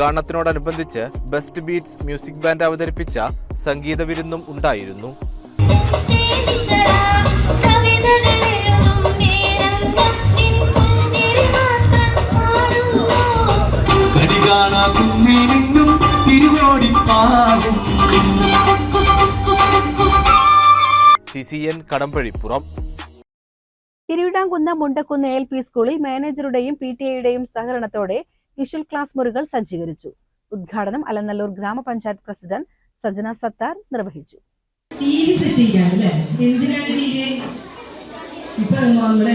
[SPEAKER 10] ഉദ്ഘാടനത്തിനോടനുബന്ധിച്ച് ബെസ്റ്റ് ബീറ്റ്സ് മ്യൂസിക് ബാൻഡ് അവതരിപ്പിച്ച സംഗീത വിരുന്നും ഉണ്ടായിരുന്നു. C C N Kadambazhipuram.
[SPEAKER 9] Thiruvizhamkunnu Mundakunnu L P സ്കൂളിൽ മാനേജറുടെയും പി ടി എയുടെയും സഹകരണത്തോടെ വിഷ്വൽ ക്ലാസ് മുറികൾ സജ്ജീകരിച്ചു. ഉദ്ഘാടനം അലനല്ലൂർ ഗ്രാമപഞ്ചായത്ത് പ്രസിഡന്റ് സജന സത്താർ നിർവഹിച്ചു.
[SPEAKER 13] അല്ലേ? നമ്മൾ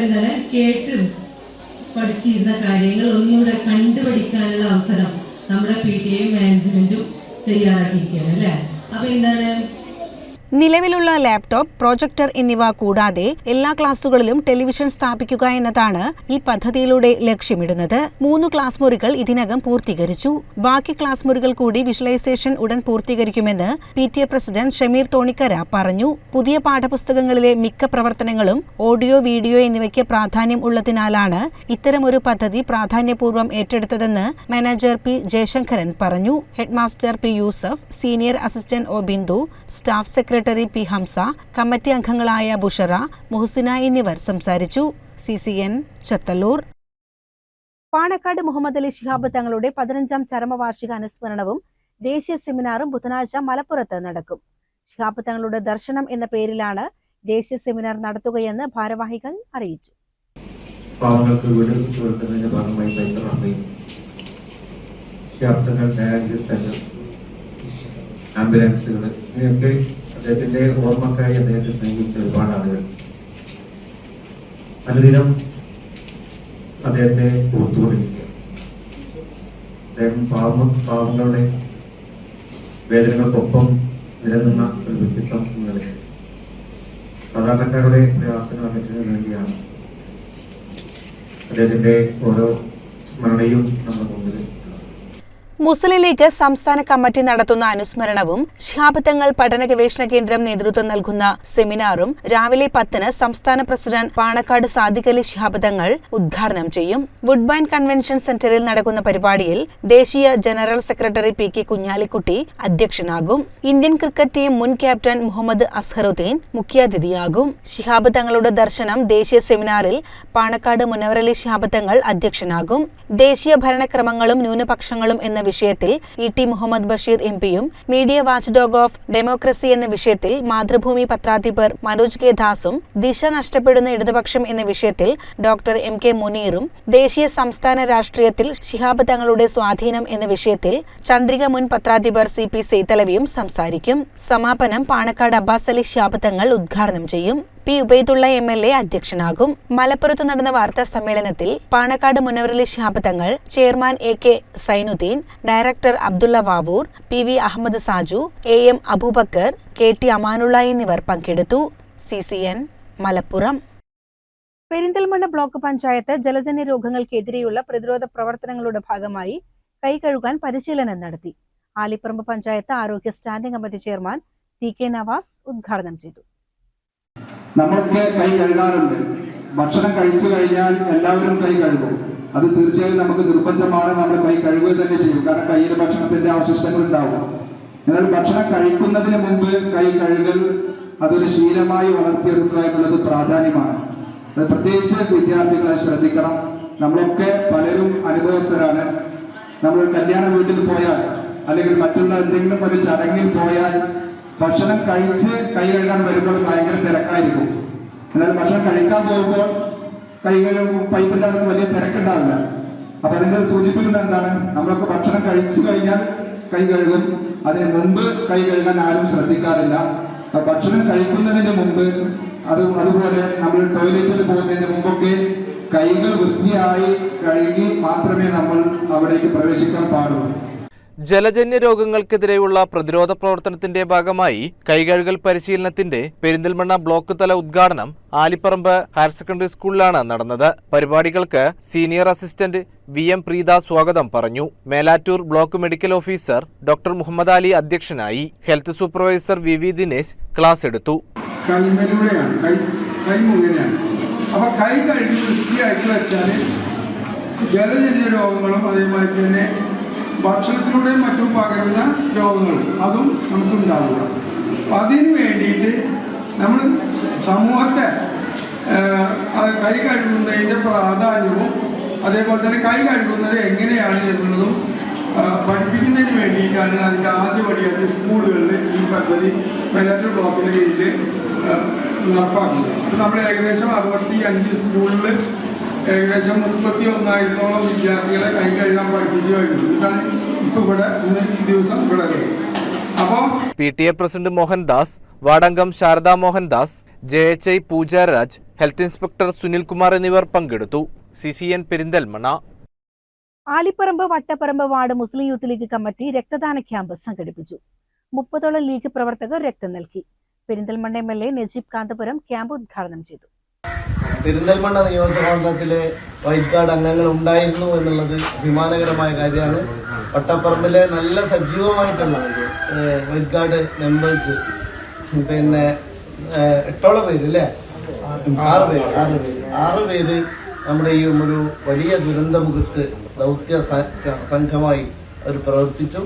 [SPEAKER 13] പഠിച്ചിരുന്ന കാര്യങ്ങൾ ഒന്നുകൂടെ കണ്ടുപഠിക്കാനുള്ള അവസരം നമ്മുടെ പി ടി എ മാനേജ്മെന്റും തയ്യാറാക്കിയിരിക്കുകയാണ് അല്ലേ? അപ്പൊ എന്താണ്?
[SPEAKER 1] നിലവിലുള്ള ലാപ്ടോപ്പ് പ്രൊജക്ടർ എന്നിവ കൂടാതെ എല്ലാ ക്ലാസുകളിലും ടെലിവിഷൻ സ്ഥാപിക്കുക എന്നതാണ് ഈ പദ്ധതിയിലൂടെ ലക്ഷ്യമിടുന്നത്. മൂന്ന് ക്ലാസ് മുറികൾ ഇതിനകം പൂർത്തീകരിച്ചു. ബാക്കി ക്ലാസ് മുറികൾ കൂടി വിഷ്വലൈസേഷൻ ഉടൻ പൂർത്തീകരിക്കുമെന്ന് P T A president Shameer Thonikkara പറഞ്ഞു. പുതിയ പാഠപുസ്തകങ്ങളിലെ മിക്ക പ്രവർത്തനങ്ങളും ഓഡിയോ വീഡിയോ എന്നിവയ്ക്ക് പ്രാധാന്യം ഉള്ളതിനാലാണ് ഇത്തരമൊരു പദ്ധതി പ്രാധാന്യപൂർവം ഏറ്റെടുത്തതെന്ന് മാനേജർ പി ജയശങ്കരൻ പറഞ്ഞു. Headmaster P Yusuf senior assistant O Bindu staff secretary P Hamsa committee അംഗങ്ങളായ ബുഷറ മുഹസിന എന്നിവർ സംസാരിച്ചു. C C N Chathallur.
[SPEAKER 9] Panakkad Muhammad Ali Shihab തങ്ങളുടെ പതിനഞ്ചാം ചരമവാർഷിക അനുസ്മരണവും ദേശീയ സെമിനാറും ബുധനാഴ്ച മലപ്പുറത്ത് നടക്കും. ശിഹാബ് തങ്ങളുടെ ദർശനം എന്ന പേരിലാണ് ദേശീയ സെമിനാർ നടത്തുകയെന്ന് ഭാരവാഹികൾ അറിയിച്ചു.
[SPEAKER 14] പാവങ്ങൾക്ക് വീട് ഭാഗമായി ശാബ്ദങ്ങൾ ഡയാലിസിസ് സെന്റർ ആംബുലൻസുകൾ ഇങ്ങനെയൊക്കെ അദ്ദേഹത്തിന്റെ ഓർമ്മക്കായി അദ്ദേഹത്തെ സ്നേഹിച്ച ഒരുപാട് ആളുകൾ. അനുദിനം അദ്ദേഹത്തെ ഓർത്തുകൊണ്ടിരിക്കുക. അദ്ദേഹം പാവ പാവങ്ങളുടെ വേദനകൾക്കൊപ്പം നിലനിന്ന ഒരു വ്യക്തിത്വം എന്ന നിലയിൽ സാധാരണക്കാരുടെ പ്രയാസങ്ങൾ അകറ്റുന്നതിന് വേണ്ടിയാണ് അദ്ദേഹത്തിന്റെ ഓരോ സ്മരണയും നമ്മുടെ മുമ്പിൽ
[SPEAKER 1] മുസ്ലിം ലീഗ് സംസ്ഥാന കമ്മിറ്റി നടത്തുന്ന അനുസ്മരണവും ശിഹാബത്തങ്ങൾ പഠന ഗവേഷണ കേന്ദ്രം നേതൃത്വം നൽകുന്ന സെമിനാറും രാവിലെ പത്തിന് സംസ്ഥാന പ്രസിഡന്റ് പാണക്കാട് സാദിഖലി ശിഹാബത്തങ്ങൾ ഉദ്ഘാടനം ചെയ്യും. വുഡ്ബൈൻ കൺവെൻഷൻ സെന്ററിൽ നടക്കുന്ന പരിപാടിയിൽ ദേശീയ general secretary P K Kunhalikutty അധ്യക്ഷനാകും. Indian cricket team മുൻ ക്യാപ്റ്റൻ മുഹമ്മദ് അസ്ഹറുദ്ദീൻ മുഖ്യാതിഥിയാകും. ശിഹാബത്തങ്ങളുടെ ദർശനം ദേശീയ സെമിനാറിൽ പാണക്കാട് മുനവറലി ശിഹാബത്തങ്ങൾ അധ്യക്ഷനാകും. ദേശീയ ഭരണക്രമങ്ങളും ന്യൂനപക്ഷങ്ങളും എന്ന വിഷയത്തിൽ E T Muhammad Basheer M പിയും media watch dog of democracy എന്ന വിഷയത്തിൽ മാതൃഭൂമി പത്രാധിപർ മനോജ് കെ ദാസും ദിശ നഷ്ടപ്പെടുന്ന ഇടതുപക്ഷം എന്ന വിഷയത്തിൽ ഡോക്ടർ എം കെ മുനീറും ദേശീയ സംസ്ഥാന രാഷ്ട്രീയത്തിൽ ശിഹാബ് തങ്ങളുടെ സ്വാധീനം എന്ന വിഷയത്തിൽ ചന്ദ്രിക മുൻ പത്രാധിപർ സി പി സെയ്തലവിയും സംസാരിക്കും. സമാപനം പാണക്കാട് അബ്ബാസ് അലി ശിഹാബ് തങ്ങൾ ഉദ്ഘാടനം ചെയ്യും. P Ubaidulla M L A അധ്യക്ഷനാകും. മലപ്പുറത്ത് നടന്ന വാർത്താ സമ്മേളനത്തിൽ Panakkad Munavvarali Shihab Thangal chairman A K Zainudheen director Abdulla Vavoor P V Ahammed Saju A M Abubakar K T Amanulla എന്നിവർ പങ്കെടുത്തു. C C N Malappuram.
[SPEAKER 9] Perinthalmanna block panchayat ജലജന്യ രോഗങ്ങൾക്കെതിരെയുള്ള പ്രതിരോധ പ്രവർത്തനങ്ങളുടെ ഭാഗമായി കൈ കഴുകാൻ പരിശീലനം നടത്തി. ആലിപ്പറമ്പ് പഞ്ചായത്ത് ആരോഗ്യ standing committee chairman T K Navas ഉദ്ഘാടനം ചെയ്തു.
[SPEAKER 15] നമ്മളൊക്കെ കൈ കഴുകാറുണ്ട്. ഭക്ഷണം കഴിച്ചു കഴിഞ്ഞാൽ എല്ലാവരും കൈ കഴുകും. അത് തീർച്ചയായും നമുക്ക് നിർബന്ധമാണ് നമ്മൾ കൈ കഴുകുക തന്നെ ചെയ്യും. കാരണം കയ്യിൽ ഭക്ഷണത്തിന്റെ അവശിഷ്ടങ്ങൾ ഉണ്ടാവും എന്നാൽ ഭക്ഷണം കഴിക്കുന്നതിന് മുമ്പ് കൈ കഴുകൽ അതൊരു ശീലമായി വളർത്തിയെടുക്കുക എന്നുള്ളത് പ്രാധാന്യമാണ്. അത് പ്രത്യേകിച്ച് വിദ്യാർത്ഥികളെ ശ്രദ്ധിക്കണം. നമ്മളൊക്കെ പലരും അനുഭവസ്ഥരാണ്. നമ്മൾ കല്യാണ വീട്ടിൽ പോയാൽ അല്ലെങ്കിൽ മറ്റുള്ള എന്തെങ്കിലും ഒരു ചടങ്ങിൽ പോയാൽ ഭക്ഷണം കഴിച്ച് കൈ കഴുകാൻ വരുമ്പോൾ ഭയങ്കര തിരക്കായിരിക്കും. എന്നാൽ ഭക്ഷണം കഴിക്കാൻ പോകുമ്പോൾ കൈ കഴുകും പൈപ്പിന്റെ അവിടെ വലിയ തിരക്കുണ്ടാവില്ല. അപ്പൊ അതിന്റെ സൂചിപ്പിക്കുന്നത് എന്താണ്? നമ്മളൊക്കെ ഭക്ഷണം കഴിച്ചു കഴിഞ്ഞാൽ കൈ കഴുകും. അതിന് മുമ്പ് കൈ കഴുകാൻ ആരും ശ്രദ്ധിക്കാറില്ല. ഭക്ഷണം കഴിക്കുന്നതിന് മുമ്പ് അത് അതുപോലെ നമ്മൾ ടോയ്ലറ്റിൽ പോകുന്നതിന് മുമ്പൊക്കെ കൈകൾ വൃത്തിയായി കഴുകി മാത്രമേ നമ്മൾ അവിടേക്ക് പ്രവേശിക്കാൻ പാടുള്ളൂ.
[SPEAKER 10] ജലജന്യ രോഗങ്ങൾക്കെതിരെയുള്ള പ്രതിരോധ പ്രവർത്തനത്തിന്റെ ഭാഗമായി കൈകഴുകൽ പരിശീലനത്തിന്റെ പെരിന്തൽമണ്ണ ബ്ലോക്ക് തല ഉദ്ഘാടനം ആലിപ്പറമ്പ് ഹയർ സെക്കൻഡറി സ്കൂളിലാണ് നടന്നത്. പരിപാടികൾക്ക് senior assistant V M Preetha സ്വാഗതം പറഞ്ഞു. Melattur block medical officer doctor Muhammad Ali അധ്യക്ഷനായി. Health supervisor V V Dinesh class എടുത്തു.
[SPEAKER 15] കൈ കഴുകി വെച്ചാൽ ജലജന്യ രോഗങ്ങളും അതേമാതിരി തന്നെ ഭക്ഷണത്തിലൂടെയും മറ്റും പകരുന്ന രോഗങ്ങൾ അതും നമുക്കുണ്ടാവുക. അപ്പം അതിന് വേണ്ടിയിട്ട് നമ്മൾ സമൂഹത്തെ കൈ കഴുകുന്നതിന്റെ പ്രാധാന്യവും അതേപോലെ തന്നെ കൈ കഴുകുന്നത് എങ്ങനെയാണ് എന്നുള്ളതും പഠിപ്പിക്കുന്നതിന് വേണ്ടിയിട്ടാണ് അതിന്റെ ആദ്യപടിയായിട്ട് സ്കൂളുകളിൽ ഈ പദ്ധതി മേലാറ്റൂർ ബ്ലോക്കിന്റെ കീഴിൽ നടപ്പാക്കുന്നത്. അപ്പം നമ്മൾ ഏകദേശം അറുപത്തി അഞ്ച് സ്കൂളിൽ ഏകദേശം മുപ്പത്തി ഒന്നായിരത്തോളം വിദ്യാർത്ഥികളെ കൈ കഴുകാൻ പഠിപ്പിച്ചു കഴിഞ്ഞു. ഇതാണ് ഇപ്പൊ ഇവിടെ ഇന്ന് ഈ ദിവസം ഇവിടെ. അപ്പോൾ
[SPEAKER 10] P T A president Mohandas Vadankam Sharada Mohandas J H I Poojaraj health inspector Sunilkumar എന്നിവർ പങ്കെടുത്തു. C C N Perinthalmanna.
[SPEAKER 9] Alipparamba Vattapparamba ward Muslim youth league committee രക്തദാന ക്യാമ്പ് സംഘടിപ്പിച്ചു. മുപ്പതോളം ലീഗ് പ്രവർത്തകർ രക്തം നൽകി. Perinthalmanna M L A Najeeb Kanthapuram camp ഉദ്ഘാടനം ചെയ്തു.
[SPEAKER 16] പെരിന്തൽമണ്ണ നിയോജകമണ്ഡലത്തിലെ വൈറ്റ് അംഗങ്ങൾ ഉണ്ടായിരുന്നു എന്നുള്ളത് അഭിമാനകരമായ കാര്യമാണ്. വട്ടപ്പറമ്പിലെ നല്ല സജീവമായിട്ടുള്ള വൈറ്റ് കാർഡ് മെമ്പേഴ്സ് പിന്നെ എട്ടോളം പേര് അല്ലേ? ആറ് പേര് ആറ് പേര്. ആറ് പേര് നമ്മുടെ ഈ ഒരു വലിയ ദുരന്തമുഖത്ത് ദൗത്യ സംഘമായി അവർ പ്രവർത്തിച്ചു.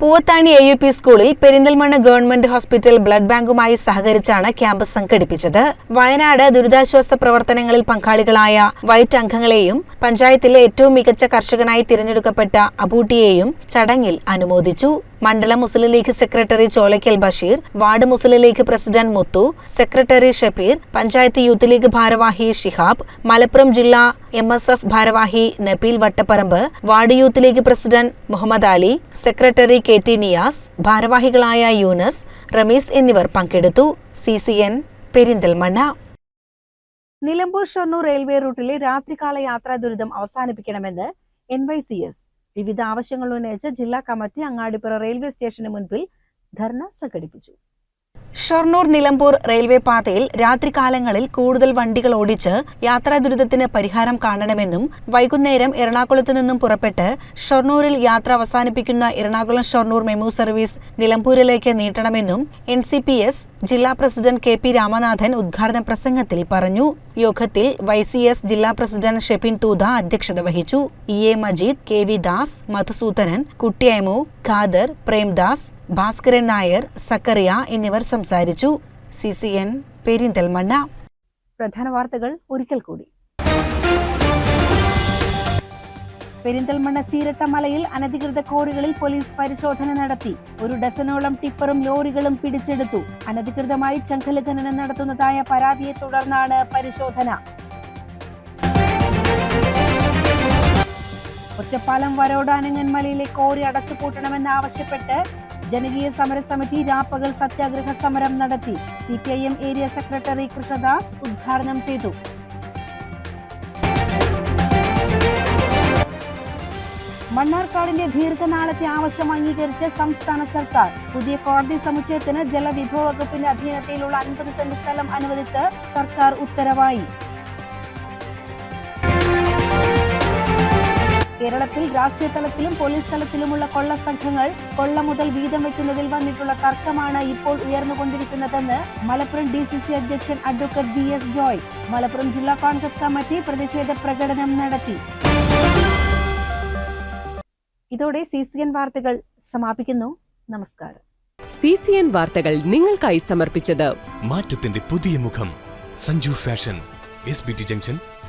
[SPEAKER 1] പൂവത്താണി എ യു പി സ്കൂളിൽ പെരിന്തൽമണ്ണ ഗവൺമെന്റ് ഹോസ്പിറ്റൽ ബ്ലഡ് ബാങ്കുമായി സഹകരിച്ചാണ് ക്യാമ്പ് സംഘടിപ്പിച്ചത്. വയനാട് ദുരിതാശ്വാസ പ്രവർത്തനങ്ങളിൽ പങ്കാളികളായ വൈറ്റ് അംഗങ്ങളെയും പഞ്ചായത്തിലെ ഏറ്റവും മികച്ച കർഷകനായി തിരഞ്ഞെടുക്കപ്പെട്ട അബൂട്ടിയെയും ചടങ്ങിൽ അനുമോദിച്ചു. മണ്ഡലം Muslim League secretary Cholakkal Basheer ward Muslim League president Muthu secretary Shabeer panchayat youth league ഭാരവാഹി ഷിഹാബ് മലപ്പുറം ജില്ലാ എം എസ് എഫ് ഭാരവാഹി Nabeel Vattapparamba ward youth league president Muhammad Ali secretary K T Niyas ഭാരവാഹികളായ യൂനസ് റമീസ് എന്നിവർ പങ്കെടുത്തു. C C N Perinthalmanna.
[SPEAKER 9] Nilambur Shoranur railway റൂട്ടിലെ രാത്രികാല യാത്രാ ദുരിതം അവസാനിപ്പിക്കണമെന്ന് എൻ വൈ സി എസ് വിവിധ ആവശ്യങ്ങൾ ഉന്നയിച്ച് ജില്ലാ കമ്മിറ്റി അങ്ങാടിപ്പുറ റെയിൽവേ സ്റ്റേഷന് മുൻപിൽ ധർണ സംഘടിപ്പിച്ചു.
[SPEAKER 1] ഷൊർണൂർ നിലമ്പൂർ റെയിൽവേ പാതയിൽ രാത്രികാലങ്ങളിൽ കൂടുതൽ വണ്ടികൾ ഓടിച്ച് യാത്രാ ദുരിതത്തിന് പരിഹാരം കാണണമെന്നും വൈകുന്നേരം എറണാകുളത്ത് നിന്നും പുറപ്പെട്ട് ഷൊർണൂരിൽ യാത്ര അവസാനിപ്പിക്കുന്ന എറണാകുളം ഷൊർണൂർ മെമു സർവീസ് നിലമ്പൂരിലേക്ക് നീട്ടണമെന്നും എൻ ജില്ലാ പ്രസിഡന്റ് കെ പി രാമനാഥൻ ഉദ്ഘാടന പ്രസംഗത്തിൽ പറഞ്ഞു. യോഗത്തിൽ വൈ സി എസ് ജില്ലാ പ്രസിഡന്റ് ഷെഫിൻ തൂത അധ്യക്ഷത വഹിച്ചു. E A Majeed K V Das Madhusoodanan Kuttiyamu Khader Premdas Bhaskaran Nair Zachariah എന്നിവർ സംസാരിച്ചു. C C N Perinthalmanna.
[SPEAKER 9] പ്രധാന വാർത്തകൾ ഒരിക്കൽ കൂടി. പെരിന്തൽമണ്ണ ചീരട്ടമലയിൽ അനധികൃത കോറികളിൽ പോലീസ് പരിശോധന നടത്തി. ഒരു ഡസനോളം ടിപ്പറും ലോറികളും പിടിച്ചെടുത്തു. അനധികൃതമായി ചങ്കല ഖനനം നടത്തുന്നതായ പരാതിയെ തുടർന്നാണ് പരിശോധന. ഒറ്റപ്പാലം വരോടാനങ്ങൻമലയിലെ കോറി അടച്ചുപൂട്ടണമെന്നാവശ്യപ്പെട്ട് ജനകീയ സമരസമിതി രാപ്പകൽ സത്യാഗ്രഹ സമരം നടത്തി C K M area secretary Krishnadas ഉദ്ഘാടനം ചെയ്തു. മണ്ണാർക്കാടിന്റെ ദീർഘനാളത്തെ ആവശ്യം അംഗീകരിച്ച് സംസ്ഥാന സർക്കാർ പുതിയ കോടതി സമുച്ചയത്തിന് ജലവിഭവ വകുപ്പിന്റെ അധീനതയിലുള്ള അൻപത് സെന്റ് സ്ഥലം അനുവദിച്ച് സർക്കാർ ഉത്തരവായി. കേരളത്തിൽ രാഷ്ട്രീയ തലത്തിലും പോലീസ് തലത്തിലുമുള്ള കൊള്ള സംഘങ്ങൾ കൊള്ള മുതൽ വീതം വയ്ക്കുന്നതിൽ വന്നിട്ടുള്ള തർക്കമാണ് ഇപ്പോൾ ഉയർന്നുകൊണ്ടിരിക്കുന്നതെന്ന് മലപ്പുറം ഡി സി സി അധ്യക്ഷൻ advocate B S Joy Malappuram ജില്ലാ കോൺഗ്രസ് കമ്മിറ്റി പ്രതിഷേധ പ്രകടനം നടത്തി. ഇതോടെ സി സി എൻ വാർത്തകൾ സമാപിക്കുന്നു. നമസ്കാരം.
[SPEAKER 17] സി സി എൻ വാർത്തകൾ നിങ്ങൾക്കായി സമർപ്പിച്ചത്
[SPEAKER 18] മാറ്റത്തിന്റെ പുതിയ മുഖം Sanju fashion S B T junction